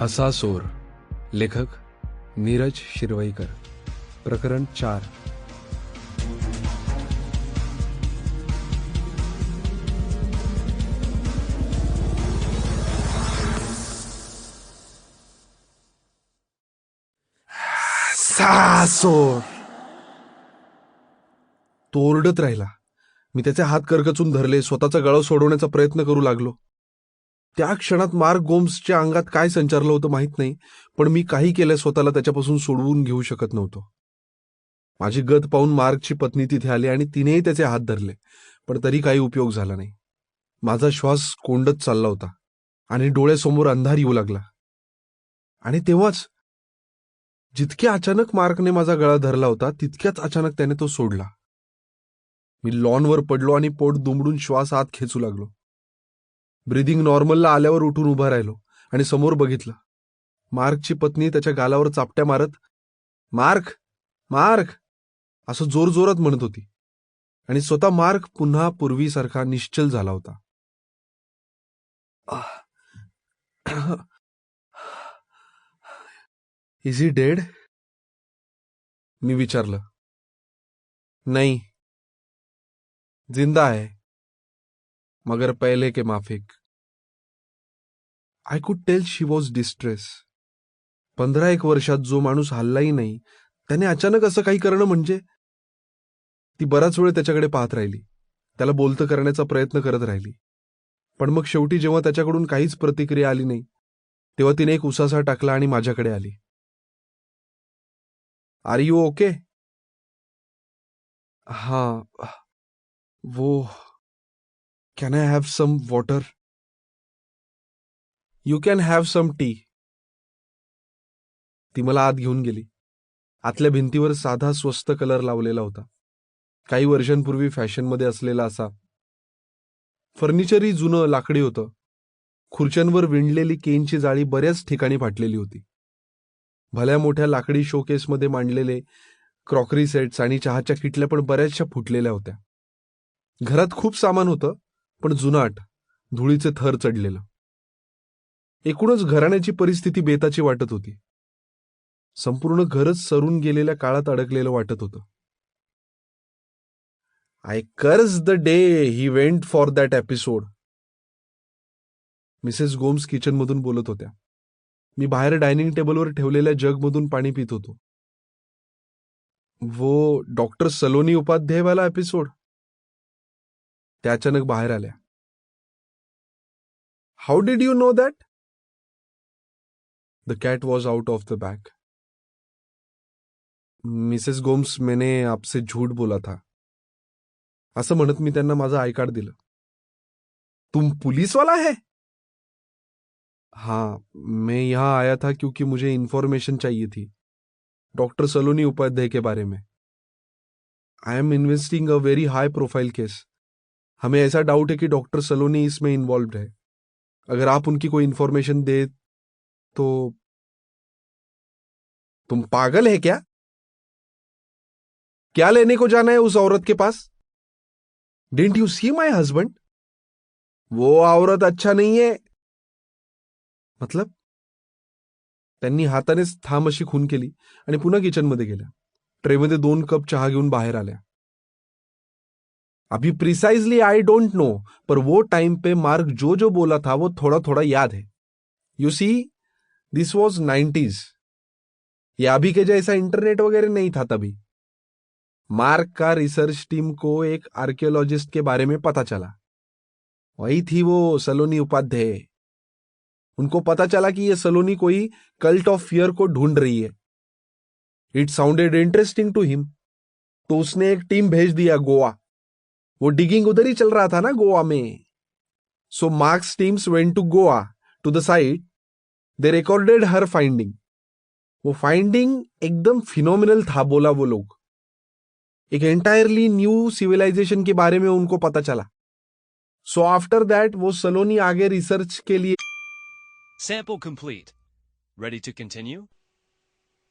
हसा सोर. लेखक नीरज शिरवईकर. प्रकरण चार. सासोर तो ओरडत राहिला. मी त्याचे हात करकचून धरले स्वतःचा गळा सोडवण्याचा प्रयत्न करू लागलो. त्या क्षणात मार्क गोम्सच्या अंगात काय संचारलं होतं माहीत नाही पण मी काही केलं स्वतःला त्याच्यापासून सोडवून घेऊ शकत नव्हतो. माझी गत पाहून मार्कची पत्नी तिथे आली आणि तिनेही त्याचे हात धरले पण तरी काही उपयोग झाला नाही. माझा श्वास कोंडत चालला होता आणि डोळ्यासमोर अंधार येऊ लागला. आणि तेव्हाच जितक्या अचानक मार्कने माझा गळा धरला होता तितक्याच अचानक त्याने तो सोडला. मी लॉनवर पडलो आणि पोट दुमडून श्वास आत खेचू लागलो. ब्रिदिंग नॉर्मलला आल्यावर उठून उभा राहिलो आणि समोर बघितलं. मार्कची पत्नी त्याच्या गालावर चापट्या मारत मार्क मार्क असं जोर जोरात म्हणत होती. आणि स्वतः मार्क पुन्हा पूर्वीसारखा निश्चल झाला होता. Is he dead? मी विचारलं. नाही. जिंदा आहे. मगर पहले के माफिक। I could tell she was distress पंधरा एक वर्षात जो माणूस हल्लाही नाही त्याने अचानक असं काही करणं म्हणजे? ती बराच वेळ त्याच्याकडे पाहत राहिली. त्याला बोलतं करण्याचा प्रयत्न करत राहिली. पण मग शेवटी जेव्हा त्याच्याकडून काहीच प्रतिक्रिया आली नाही तेव्हा तिने एक उसासा टाकला आणि माझ्याकडे आली. आर यू ओके हा. वो. Can I have some water you can have some tea ती मला आत घेऊन गेली. आतल्या भिंतीवर साधा स्वस्त कलर लावलेला होता. काही वर्षांपूर्वी फॅशनमध्ये असलेला असा. फर्निचरही जुनं लाकडी होतं. खुर्च्यांवर विणलेली केनची जाळी बऱ्याच ठिकाणी फाटलेली होती. भल्या मोठ्या लाकडी शोकेसमध्ये मांडलेले क्रॉकरी सेट्स आणि चहाच्या किटल्या पण बऱ्याचशा फुटलेल्या होत्या. घरात खूप सामान होतं. पण जुनाट धुळीचे थर चढलेलं. एकूणच घराण्याची परिस्थिती बेताची वाटत होती. संपूर्ण घरच सरून गेलेल्या काळात अडकलेलं वाटत होतं. I curse the day he went for that episode Mrs Gomes किचनमधून बोलत होत्या. मी बाहेर डायनिंग टेबलवर ठेवलेल्या जगमधून पाणी पित होतो. वो डॉक्टर सलोनी उपाध्याय वाला एपिसोड त्या अचानक बाहेर आल्या. How did you know that the cat was out of the bag Mrs Gomes मैंने आपसे झूठ बोला था. असं म्हणत मी त्यांना माझं कार्ड दिलं. तुम पुलिस वाला है? हाँ मैं यहाँ आया था क्योंकि मुझे इन्फॉर्मेशन चाहिए थी. डॉक्टर सलोनी उपाध्याय के बारे में. I am investing a very high profile case हमें ऐसा डाउट है कि डॉक्टर सलोनी इसमें इन्वॉल्व है। अगर आप उनकी कोई इंफॉर्मेशन दे तो तुम पागल है क्या? क्या लेने को जाना है उस औरत के pass? Didn't you see my husband वो औरत अच्छा नहीं है। मतलब? त्यांनी हातानेच थांब अशी खून केली आणि पुन्हा किचनमध्ये गेल्या ट्रेमध्ये दोन कप चहा घेऊन बाहेर आल्या। अभी प्रिसाइजली आई डोंट नो पर वो टाइम पे मार्क जो जो बोला था, वो थोड़ा थोड़ा याद है। You see this was nineties ये अभी के जैसा इंटरनेट वगैरह नहीं था तभी। मार्क का रिसर्च टीम को एक आर्कियोलॉजिस्ट के बारे में पता चला। वही थी वो सलोनी उपाध्याय। उनको पता चला कि ये सलोनी कोई कल्ट ऑफ़ फियर को ढूंढ रही है। It sounded interesting to him तो उसने एक टीम भेज दिया गोवा। वो डिगिंग उधर ही चल रहा था ना गोवा में। So Mark's teams went to Goa to the site they recorded her finding वो फाइंडिंग एकदम फिनोमिनल था बोला वो लोग। एक एंटायरली न्यू सिविलाइजेशन के बारे में उनको पता चला। सो आफ्टर दैट वो सलोनी आगे रिसर्च के लिए Sample complete. Ready to continue?